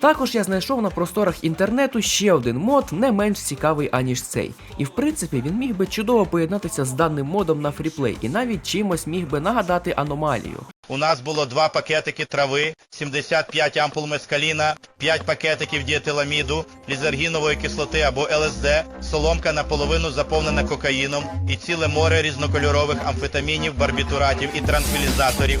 Також я знайшов на просторах інтернету ще один мод, не менш цікавий аніж цей. І в принципі він міг би чудово поєднатися з даним модом на фріплей, і навіть чимось міг би нагадати аномалію. У нас було два пакетики трави, 75 ампул мескаліна, 5 пакетиків діетиламіду, лізаргінової кислоти або ЛСД, соломка наполовину заповнена кокаїном і ціле море різнокольорових амфетамінів, барбітуратів і транквілізаторів.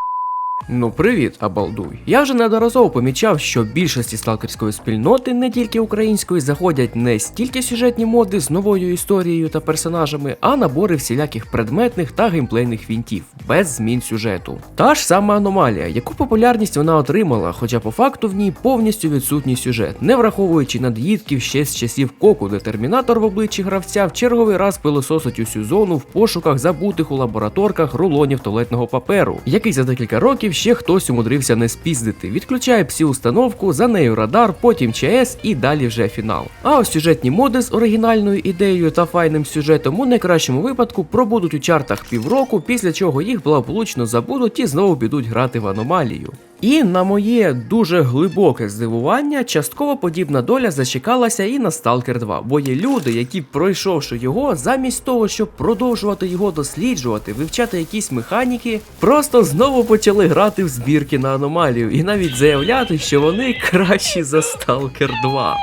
Ну привіт, Абалдуй. Я вже неодноразово помічав, що більшості сталкерської спільноти, не тільки української, заходять не стільки сюжетні моди з новою історією та персонажами, а набори всіляких предметних та геймплейних вінтів, без змін сюжету. Та ж сама аномалія, яку популярність вона отримала, хоча по факту в ній повністю відсутній сюжет, не враховуючи над'їдків ще з часів коку, де термінатор в обличчі гравця в черговий раз пилососить усю зону в пошуках забутих у лабораторках рулонів туалетного паперу, який за декілька років ще хтось умудрився не спіздити. Відключає псі установку, за нею радар, потім ЧС і далі вже фінал. А ось сюжетні моди з оригінальною ідеєю та файним сюжетом у найкращому випадку пробудуть у чартах півроку, після чого їх благополучно забудуть і знову підуть грати в аномалію. І на моє дуже глибоке здивування, частково подібна доля зачекалася і на Stalker 2, бо є люди, які, пройшовши його, замість того, щоб продовжувати його досліджувати, вивчати якісь механіки, просто знову почали грати в збірки на аномалію і навіть заявляти, що вони кращі за Stalker 2.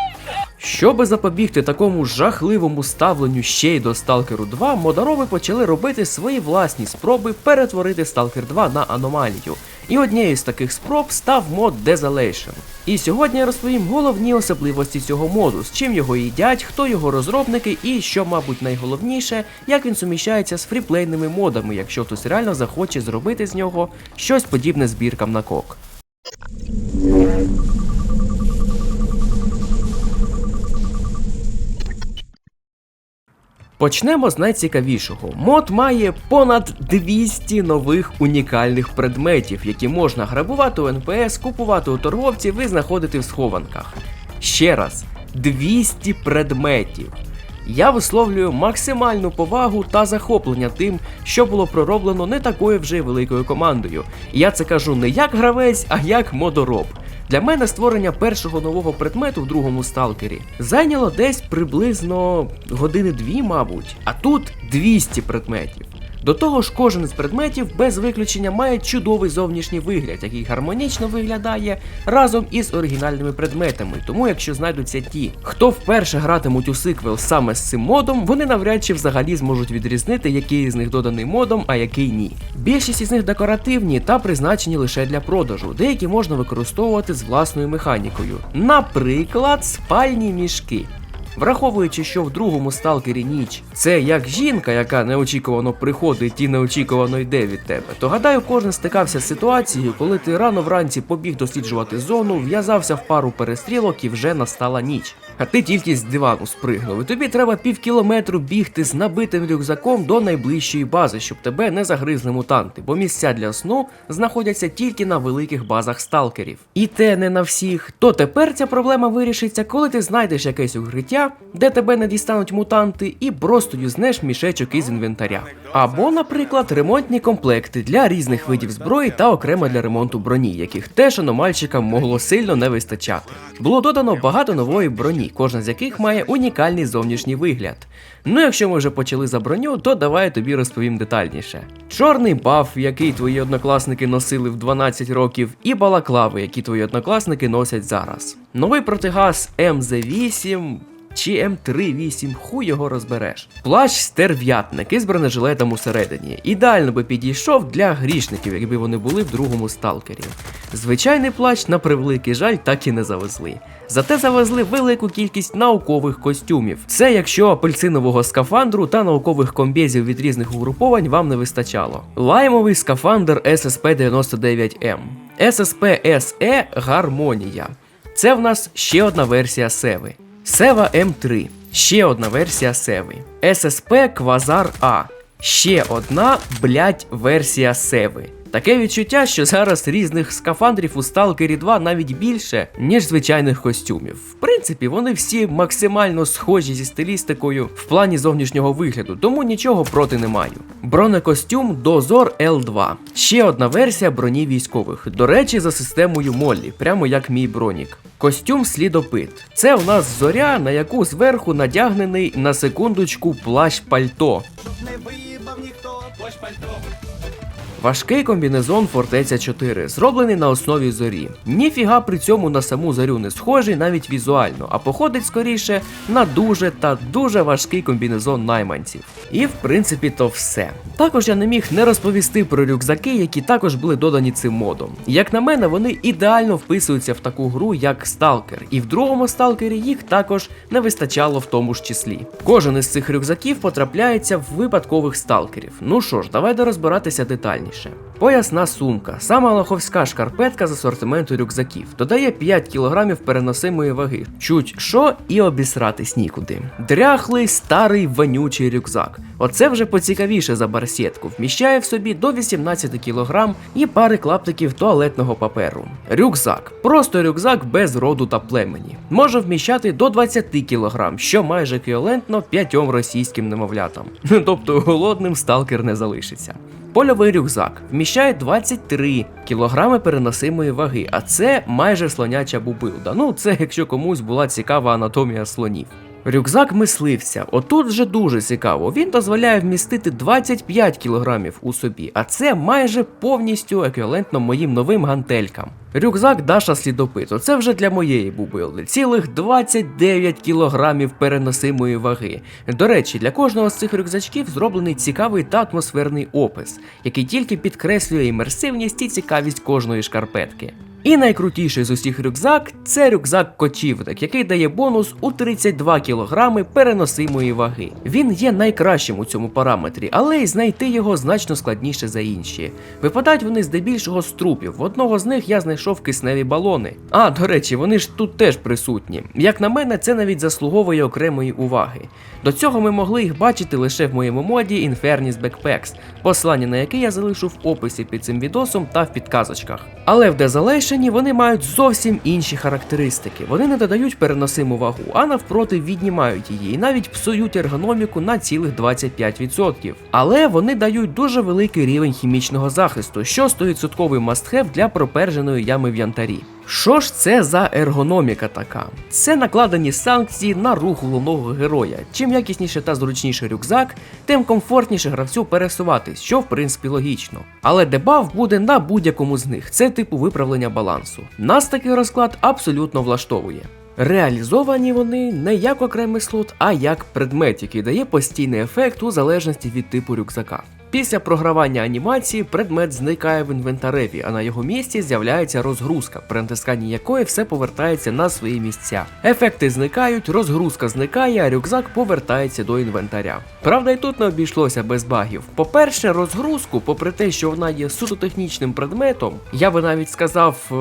Щоби запобігти такому жахливому ставленню ще й до Stalker 2, модорови почали робити свої власні спроби перетворити Stalker 2 на аномалію. І однією з таких спроб став мод Desolation. І сьогодні я розповім головні особливості цього моду, з чим його їдять, хто його розробники і, що, мабуть, найголовніше, як він суміщається з фріплейними модами, якщо хтось реально захоче зробити з нього щось подібне збіркам на кок. Почнемо з найцікавішого. Мод має понад 200 нових унікальних предметів, які можна грабувати у НПС, купувати у торговців і знаходити в схованках. Ще раз, 200 предметів. Я висловлюю максимальну повагу та захоплення тим, що було пророблено не такою вже великою командою. Я це кажу не як гравець, а як модороб. Для мене створення першого нового предмету в другому сталкері зайняло десь приблизно години дві, мабуть, а тут 200 предметів. До того ж, кожен з предметів без виключення має чудовий зовнішній вигляд, який гармонічно виглядає разом із оригінальними предметами. Тому, якщо знайдуться ті, хто вперше гратимуть у сиквел саме з цим модом, вони навряд чи взагалі зможуть відрізнити, який з них доданий модом, а який ні. Більшість із них декоративні та призначені лише для продажу, деякі можна використовувати з власною механікою. Наприклад, спальні мішки. Враховуючи, що в другому сталкері ніч це як жінка, яка неочікувано приходить і неочікувано йде від тебе, то гадаю, кожен стикався з ситуацією, коли ти рано вранці побіг досліджувати зону, в'язався в пару перестрілок і вже настала ніч. А ти тільки з дивану спригнув, і тобі треба пів кілометру бігти з набитим рюкзаком до найближчої бази, щоб тебе не загризли мутанти, бо місця для сну знаходяться тільки на великих базах сталкерів. І те не на всіх. То тепер ця проблема вирішиться, коли ти знайдеш якесь укриття, де тебе не дістануть мутанти, і просто юзнеш мішечок із інвентаря. Або, наприклад, ремонтні комплекти для різних видів зброї та окремо для ремонту броні, яких теж аномальщикам могло сильно не вистачати. Було додано багато нової броні, кожна з яких має унікальний зовнішній вигляд. Ну, якщо ми вже почали за броню, то давай я тобі розповім детальніше. Чорний баф, який твої однокласники носили в 12 років, і балаклави, які твої однокласники носять зараз. Новий протигаз МЗ8 чи М38, хуй його розбереш. Плащ стерв'ятник із бронежилетом усередині. Ідеально би підійшов для грішників, якби вони були в другому сталкері. Звичайний плащ, на превеликий жаль, так і не завезли. Зате завезли велику кількість наукових костюмів. Це якщо апельсинового скафандру та наукових комбезів від різних угруповань вам не вистачало. Лаймовий скафандр SSP-99M. SSP-SE Гармонія. Це в нас ще одна версія Севи. Сева М3. Ще одна версія Севи. SSP Квазар А. Ще одна, блять, версія Севи. Таке відчуття, що зараз різних скафандрів у Сталкері 2 навіть більше, ніж звичайних костюмів. В принципі, вони всі максимально схожі зі стилістикою в плані зовнішнього вигляду, тому нічого проти не маю. Бронекостюм Дозор L2. Ще одна версія броні військових. До речі, за системою Моллі, прямо як мій бронік. Костюм слідопит. Це у нас зоря, на яку зверху надягнений на секундочку плащ пальто. Важкий комбінезон Фортеця 4, зроблений на основі зорі. Ніфіга при цьому на саму зорю не схожий навіть візуально, а походить скоріше на дуже та дуже важкий комбінезон найманців. І в принципі то все. Також я не міг не розповісти про рюкзаки, які також були додані цим модом. Як на мене, вони ідеально вписуються в таку гру, як Сталкер, і в другому сталкері їх також не вистачало в тому ж числі. Кожен із цих рюкзаків потрапляється в випадкових сталкерів. Ну що ж, давайте розбиратися детальніше. Поясна сумка, сама лоховська шкарпетка з асортименту рюкзаків, додає 5 кг переносимої ваги. Чуть що і обісратись нікуди. Дряхлий старий вонючий рюкзак. Оце вже поцікавіше за барсетку. Вміщає в собі до 18 кг і пари клаптиків туалетного паперу. Рюкзак. Просто рюкзак без роду та племені. Може вміщати до 20 кг, що майже еквівалентно п'ятьом російським немовлятам. Тобто голодним сталкер не залишиться. Польовий рюкзак вміщає 23 кілограми переносимої ваги, а це майже слоняча бубилда. Ну, це якщо комусь була цікава анатомія слонів. Рюкзак мисливця. Отут вже дуже цікаво. Він дозволяє вмістити 25 кг у собі, а це майже повністю еквівалентно моїм новим гантелькам. Рюкзак Даша слідопит. Оце вже для моєї бубилди. Цілих 29 кг переносимої ваги. До речі, для кожного з цих рюкзачків зроблений цікавий та атмосферний опис, який тільки підкреслює імерсивність і цікавість кожної шкарпетки. І найкрутіший з усіх рюкзак це рюкзак кочівник, який дає бонус у 32 кг переносимої ваги. Він є найкращим у цьому параметрі, але й знайти його значно складніше за інші. Випадають вони здебільшого з трупів. В одного з них я знайшов кисневі балони. А, до речі, вони ж тут теж присутні. Як на мене, це навіть заслуговує окремої уваги. До цього ми могли їх бачити лише в моєму моді Infernis Backpacks, послання на яке я залишу в описі під цим відосом та в підказочках. Але в Desolation вони мають зовсім інші характеристики. Вони не додають переносиму вагу, а навпроти віднімають її і навіть псують ергономіку на цілих 25%. Але вони дають дуже великий рівень хімічного захисту, що 100% мастхев для проперженої ями в янтарі. Що ж це за ергономіка така? Це накладені санкції на рух головного героя. Чим якісніше та зручніше рюкзак, тим комфортніше гравцю пересуватись, що в принципі логічно. Але дебаф буде на будь-якому з них, це типу виправлення балансу. Нас такий розклад абсолютно влаштовує. Реалізовані вони не як окремий слот, а як предмет, який дає постійний ефект у залежності від типу рюкзака. Після програвання анімації предмет зникає в інвентареві, а на його місці з'являється розгрузка, при натисканні якої все повертається на свої місця. Ефекти зникають, розгрузка зникає, а рюкзак повертається до інвентаря. Правда, і тут не обійшлося без багів. По-перше, розгрузку, попри те, що вона є суто технічним предметом, я би навіть сказав.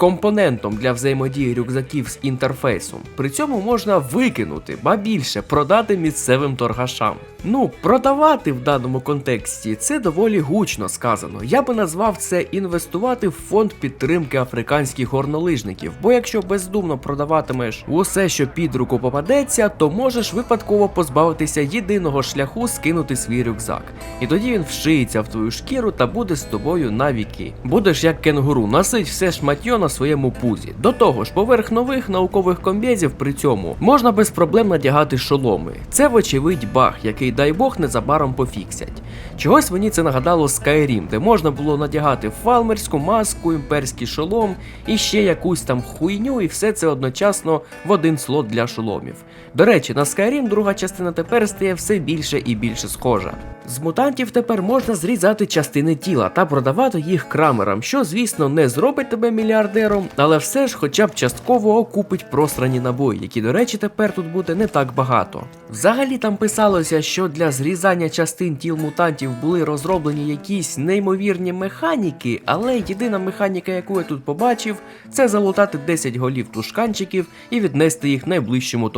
Компонентом для взаємодії рюкзаків з інтерфейсом. При цьому можна викинути, ба більше продати місцевим торгашам. Ну, продавати в даному контексті це доволі гучно сказано. Я би назвав це інвестувати в фонд підтримки африканських горнолижників, бо якщо бездумно продаватимеш усе, що під руку попадеться, то можеш випадково позбавитися єдиного шляху скинути свій рюкзак. І тоді він вшиється в твою шкіру та буде з тобою на віки. Будеш як кенгуру, носить все шматьо на своєму пузі. До того ж, поверх нових наукових комбезів при цьому можна без проблем надягати шоломи. Це вочевидь баг, який, дай Бог, незабаром пофіксять. Чогось мені це нагадало Skyrim, де можна було надягати фалмерську маску, імперський шолом і ще якусь там хуйню, і все це одночасно в один слот для шоломів. До речі, на Skyrim друга частина тепер стає все більше і більше схожа. З мутантів тепер можна зрізати частини тіла та продавати їх крамерам, що, звісно, не зробить тебе мільярдером, але все ж хоча б частково окупить просрані набої, які, до речі, тепер тут буде не так багато. Взагалі там писалося, що для зрізання частин тіл мутантів були розроблені якісь неймовірні механіки, але єдина механіка, яку я тут побачив, це залутати 10 голів тушканчиків і віднести їх найближчому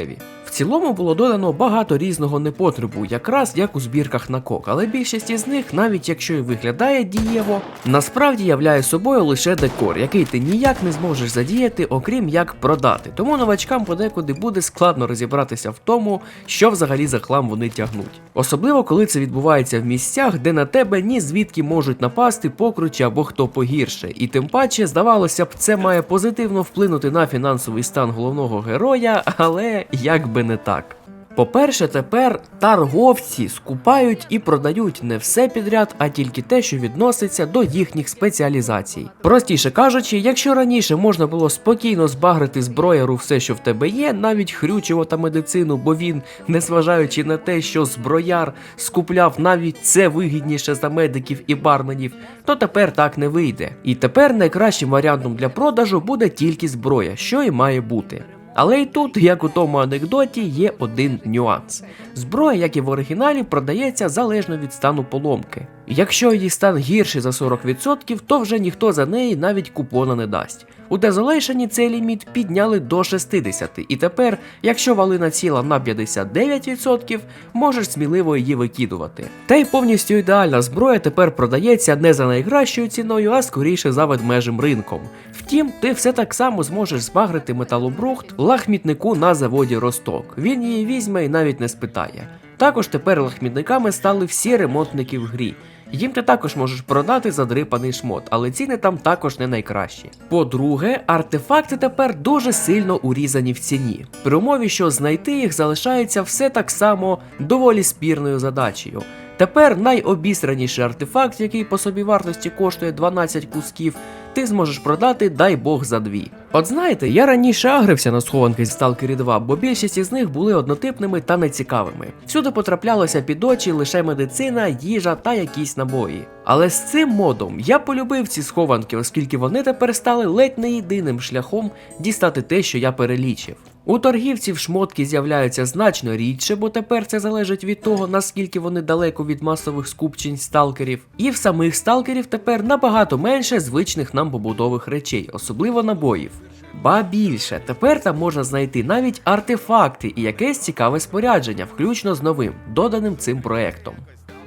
торгашеві. В цілому було додано багато різного непотребу, якраз як у збірках на кок, але більшість із них, навіть якщо і виглядає дієво, насправді являє собою лише декор, який ти ніяк не зможеш задіяти, окрім як продати. Тому новачкам подекуди буде складно розібратися в тому, що взагалі за хлам вони тягнуть. Особливо коли це відбувається в місцях, де на тебе ні звідки можуть напасти покручі або хто погірше. І тим паче, здавалося б, це має позитивно вплинути на фінансовий стан головного героя, але як би не так. По-перше, тепер торговці скупають і продають не все підряд, а тільки те, що відноситься до їхніх спеціалізацій. Простіше кажучи, якщо раніше можна було спокійно збагрити зброяру все, що в тебе є, навіть хрючево та медицину, бо він, незважаючи на те, що зброяр скупляв навіть це вигідніше за медиків і барменів, то тепер так не вийде. І тепер найкращим варіантом для продажу буде тільки зброя, що і має бути. Але й тут, як у тому анекдоті, є один нюанс. Зброя, як і в оригіналі, продається залежно від стану поломки. Якщо її стан гірший за 40%, то вже ніхто за неї навіть купона не дасть. У Desolation цей ліміт підняли до 60, і тепер, якщо валина ціла на 59%, можеш сміливо її викидувати. Та й повністю ідеальна зброя тепер продається не за найкращою ціною, а скоріше за ведмежим ринком. Втім, ти все так само зможеш збагрити металобрухт лахмітнику на заводі Росток. Він її візьме і навіть не спитає. Також тепер лахмітниками стали всі ремонтники в грі. Їм ти також можеш продати задрипаний шмот, але ціни там також не найкращі. По-друге, артефакти тепер дуже сильно урізані в ціні. При умові, що знайти їх залишається все так само доволі спірною задачею. Тепер найобісраніший артефакт, який по собі вартості коштує 12 кусків, ти зможеш продати, дай Бог, за дві. От знаєте, я раніше агрився на схованки зі Stalker 2, бо більшість із них були однотипними та нецікавими. Всюди потраплялося під очі лише медицина, їжа та якісь набої. Але з цим модом я полюбив ці схованки, оскільки вони тепер стали ледь не єдиним шляхом дістати те, що я перелічив. У торгівців шмотки з'являються значно рідше, бо тепер це залежить від того, наскільки вони далеко від масових скупчень сталкерів. І в самих сталкерів тепер набагато менше звичних нам побутових речей, особливо набоїв. Ба більше, тепер там можна знайти навіть артефакти і якесь цікаве спорядження, включно з новим, доданим цим проектом.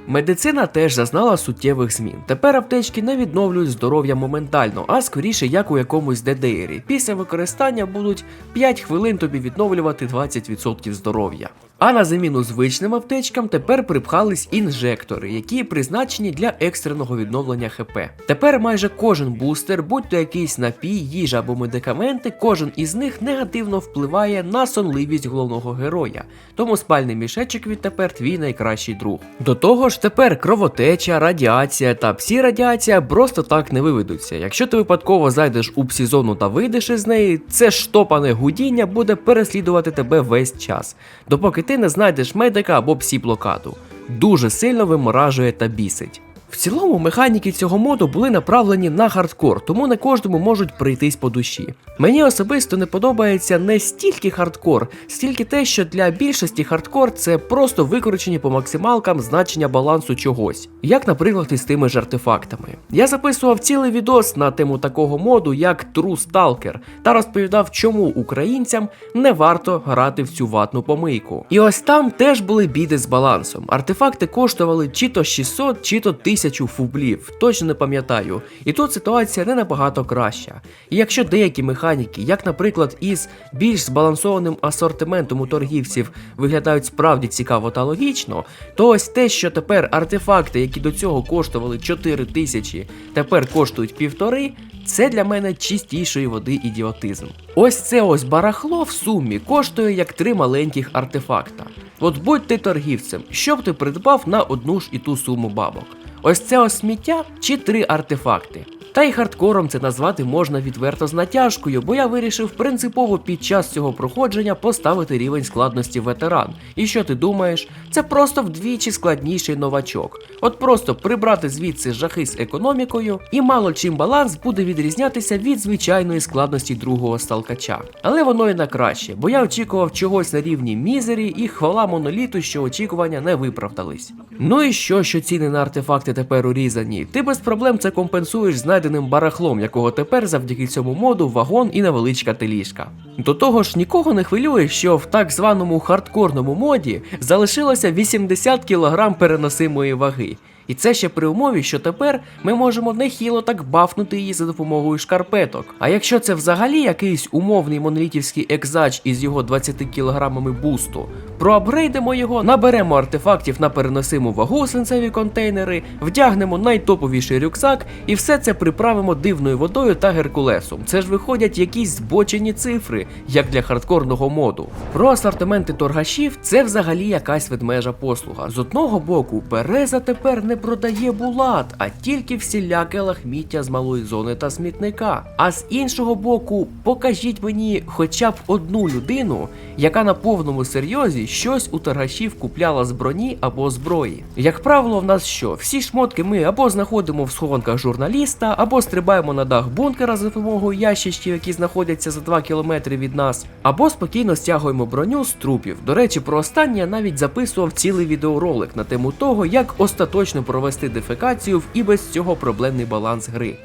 Медицина теж зазнала суттєвих змін. Тепер аптечки не відновлюють здоров'я моментально, а скоріше як у якомусь ДДРі. Після використання будуть 5 хвилин тобі відновлювати 20% здоров'я. А на заміну звичним аптечкам тепер припхались інжектори, які призначені для екстреного відновлення ХП. Тепер майже кожен бустер, будь то якийсь напій, їжа або медикаменти, кожен із них негативно впливає на сонливість головного героя. Тому спальний мішечок відтепер твій найкращий друг. До того ж, тепер кровотеча, радіація та псі-радіація просто так не виведуться. Якщо ти випадково зайдеш у псі-зону та вийдеш із неї, це штопане гудіння буде переслідувати тебе весь час, допоки ти не знайдеш медика або псі-блокаду. Дуже сильно виморажує та бісить. В цілому механіки цього моду були направлені на хардкор, тому не кожному можуть прийтись по душі. Мені особисто не подобається не стільки хардкор, стільки те, що для більшості хардкор це просто викручені по максималкам значення балансу чогось, як, наприклад, із тими ж артефактами. Я записував цілий відос на тему такого моду, як True Stalker, та розповідав, чому українцям не варто грати в цю ватну помийку. І ось там теж були біди з балансом. Артефакти коштували чи то 600, чи то 1000 фублів, точно не пам'ятаю. І тут ситуація не набагато краща. І якщо деякі механіки, як, наприклад, із більш збалансованим асортиментом у торгівців виглядають справді цікаво та логічно, то ось те, що тепер артефакти, які до цього коштували 4 тисячі, тепер коштують півтори, це для мене чистішої води ідіотизм. Ось це ось барахло в сумі коштує як три маленьких артефакта. От будь ти торгівцем, що б ти придбав на одну ж і ту суму бабок? Ось це ось сміття чи три артефакти. Та й хардкором це назвати можна відверто з натяжкою, бо я вирішив принципово під час цього проходження поставити рівень складності ветеран. І що ти думаєш? Це просто вдвічі складніший новачок. От просто прибрати звідси жахи з економікою, і мало чим баланс буде відрізнятися від звичайної складності другого сталкача. Але воно і на краще, бо я очікував чогось на рівні мізері, і хвала моноліту, що очікування не виправдались. Ну і що, що ціни на артефакти тепер урізані? Ти без проблем це компенсуєш знайденим барахлом, якого тепер завдяки цьому моду вагон і невеличка теліжка. До того ж, нікого не хвилює, що в так званому хардкорному моді залишилося 80 кг переносимої ваги. І це ще при умові, що тепер ми можемо нехило так бафнути її за допомогою шкарпеток. А якщо це взагалі якийсь умовний монолітівський екзач із його 20 кілограмами бусту, проапгрейдимо його, наберемо артефактів на переносиму вагу свинцеві контейнери, вдягнемо найтоповіший рюкзак і все це приправимо дивною водою та геркулесом. Це ж виходять якісь збочені цифри, як для хардкорного моду. Про асортименти торгашів це взагалі якась ведмежа послуга. З одного боку, Береза тепер не продає булат, а тільки всіляке лахміття з малої зони та смітника. А з іншого боку, покажіть мені хоча б одну людину, яка на повному серйозі щось у торгашів купляла з броні або зброї. Як правило, в нас що? Всі шмотки ми або знаходимо в схованках журналіста, або стрибаємо на дах бункера за допомогою ящичків, які знаходяться за 2 кілометри від нас, або спокійно стягуємо броню з трупів. До речі, про останнє я навіть записував цілий відеоролик на тему того, як остаточно провести дефекацію в і без цього проблемний баланс гри.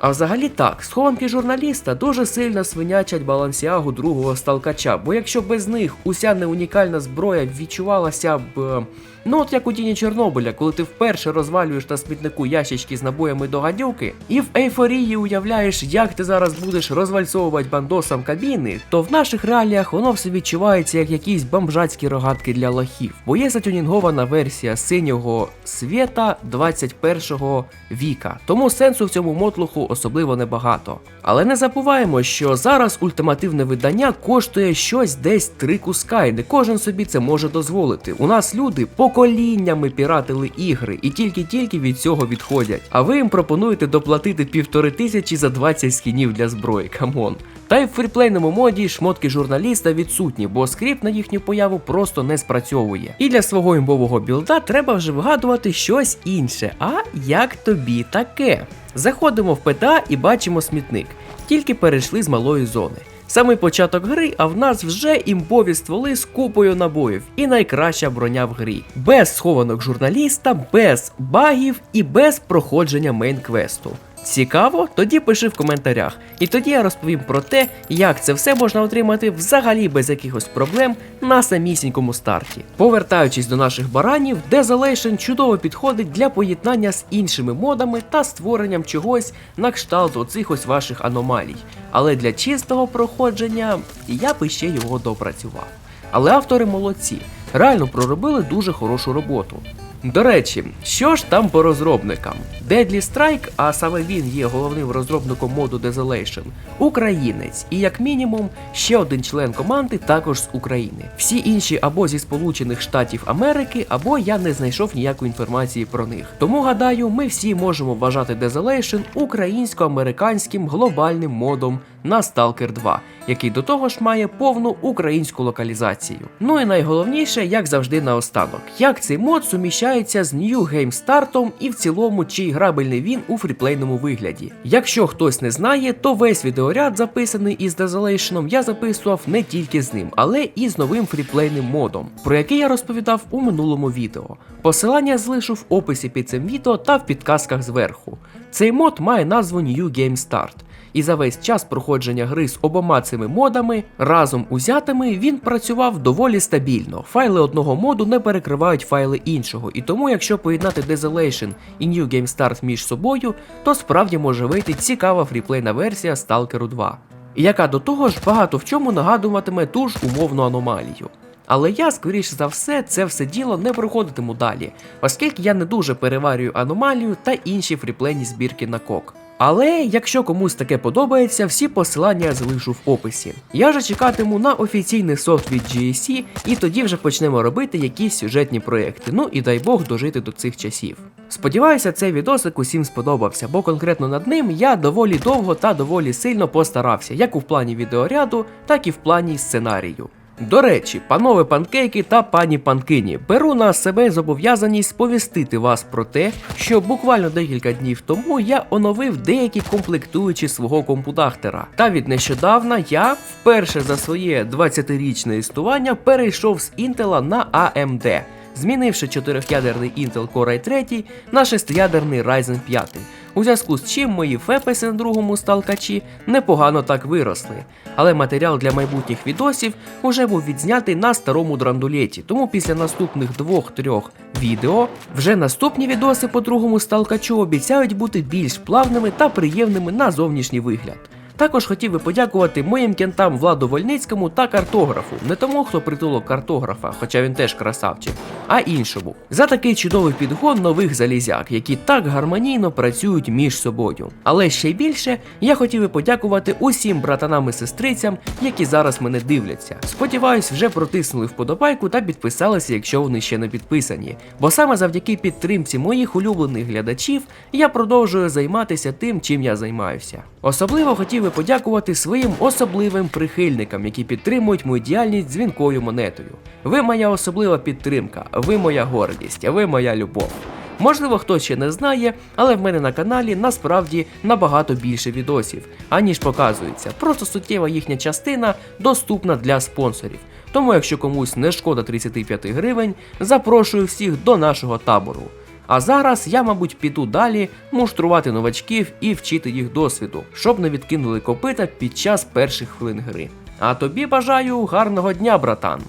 А взагалі так, схованки журналіста дуже сильно свинячать балансіагу другого сталкача, бо якщо без них уся неунікальна зброя відчувалася б. Ну от як у тіні Чорнобиля, коли ти вперше розвалюєш на смітнику ящички з набоями до гадюки, і в ейфорії уявляєш, як ти зараз будеш розвальцовувати бандосам кабіни, то в наших реаліях воно все відчувається як якісь бомжацькі рогатки для лохів. Бо є затюнінгована версія синього світа 21 віка. Тому сенсу в цьому мотлуху особливо небагато. Але не забуваємо, що зараз ультимативне видання коштує щось десь три куска, і не кожен собі це може дозволити. У нас люди поколіннями піратили ігри і тільки-тільки від цього відходять. А ви їм пропонуєте доплатити півтори тисячі за 20 скінів для зброї. Камон. Та й в фріплейному моді шмотки журналіста відсутні, бо скрипт на їхню появу просто не спрацьовує. І для свого імбового білда треба вже вигадувати щось інше. А як тобі таке? Заходимо в ПТА і бачимо смітник. Тільки перейшли з малої зони. Самий початок гри, а в нас вже імбові стволи з купою набоїв і найкраща броня в грі. Без схованок журналіста, без багів і без проходження мейн-квесту. Цікаво? Тоді пиши в коментарях. І тоді я розповім про те, як це все можна отримати взагалі без якихось проблем на самісінькому старті. Повертаючись до наших баранів, Desolation чудово підходить для поєднання з іншими модами та створенням чогось на кшталт оцих ось ваших аномалій. Але для чистого проходження я б іще його допрацював. Але автори молодці, реально проробили дуже хорошу роботу. До речі, що ж там по розробникам? Deadly Strike, а саме він є головним розробником моду Desolation, українець, і як мінімум ще один член команди також з України. Всі інші або зі Сполучених Штатів Америки, або я не знайшов ніякої інформації про них. Тому гадаю, ми всі можемо вважати Desolation українсько-американським глобальним модом на Stalker 2, який до того ж має повну українську локалізацію. Ну і найголовніше, як завжди, наостанок, як цей мод суміщається з New Game Start і в цілому, чи грабельний він у фріплейному вигляді. Якщо хтось не знає, то весь відеоряд, записаний із Desolation, я записував не тільки з ним, але і з новим фріплейним модом, про який я розповідав у минулому відео. Посилання залишу в описі під цим відео та в підказках зверху. Цей мод має назву New Game Start. І за весь час проходження гри з обома цими модами разом узятими він працював доволі стабільно. Файли одного моду не перекривають файли іншого, і тому, якщо поєднати Desolation і New Game Start між собою, то справді може вийти цікава фріплейна версія Stalker 2, яка до того ж багато в чому нагадуватиме ту ж умовну аномалію. Але я, скоріше за все, це все діло не проходитиму далі, оскільки я не дуже переварюю аномалію та інші фріплейні збірки на кок. Але якщо комусь таке подобається, всі посилання залишу в описі. Я же чекатиму на офіційний софт від GSC, і тоді вже почнемо робити якісь сюжетні проекти. Ну і дай Бог дожити до цих часів. Сподіваюся, цей відосик усім сподобався, бо конкретно над ним я доволі довго та доволі сильно постарався, як у плані відеоряду, так і в плані сценарію. До речі, панове панкейки та пані панкині, беру на себе зобов'язаність сповістити вас про те, що буквально декілька днів тому я оновив деякі комплектуючі свого компудахтера. Та від нещодавна я вперше за своє 20-річне існування перейшов з Intel на AMD, змінивши 4-ядерний Intel Core i 3 на 6-ядерний Ryzen 5. У зв'язку з чим мої фепеси на другому сталкачі непогано так виросли. Але матеріал для майбутніх відосів уже був відзнятий на старому драндулеті, тому після наступних двох-трьох відео вже наступні відоси по другому сталкачу обіцяють бути більш плавними та приємними на зовнішній вигляд. Також хотів би подякувати моїм кентам Владу Вольницькому та картографу, не тому, хто притулок картографа, хоча він теж красавчик, а іншому. За такий чудовий підгон нових залізяк, які так гармонійно працюють між собою. Але ще більше я хотів би подякувати усім братанам і сестрицям, які зараз мене дивляться. Сподіваюсь, вже протиснули вподобайку та підписалися, якщо вони ще не підписані. Бо саме завдяки підтримці моїх улюблених глядачів я продовжую займатися тим, чим я займаюся. Особливо хотів би подякувати своїм особливим прихильникам, які підтримують мою діяльність дзвінкою монетою. Ви моя особлива підтримка, ви моя гордість, ви моя любов. Можливо, хтось ще не знає, але в мене на каналі насправді набагато більше відосів, аніж показується. Просто суттєва їхня частина доступна для спонсорів. Тому, якщо комусь не шкода 35 гривень, запрошую всіх до нашого табору. А зараз я, мабуть, піду далі муштрувати новачків і вчити їх досвіду, щоб не відкинули копита під час перших хвилин гри. А тобі бажаю гарного дня, братан!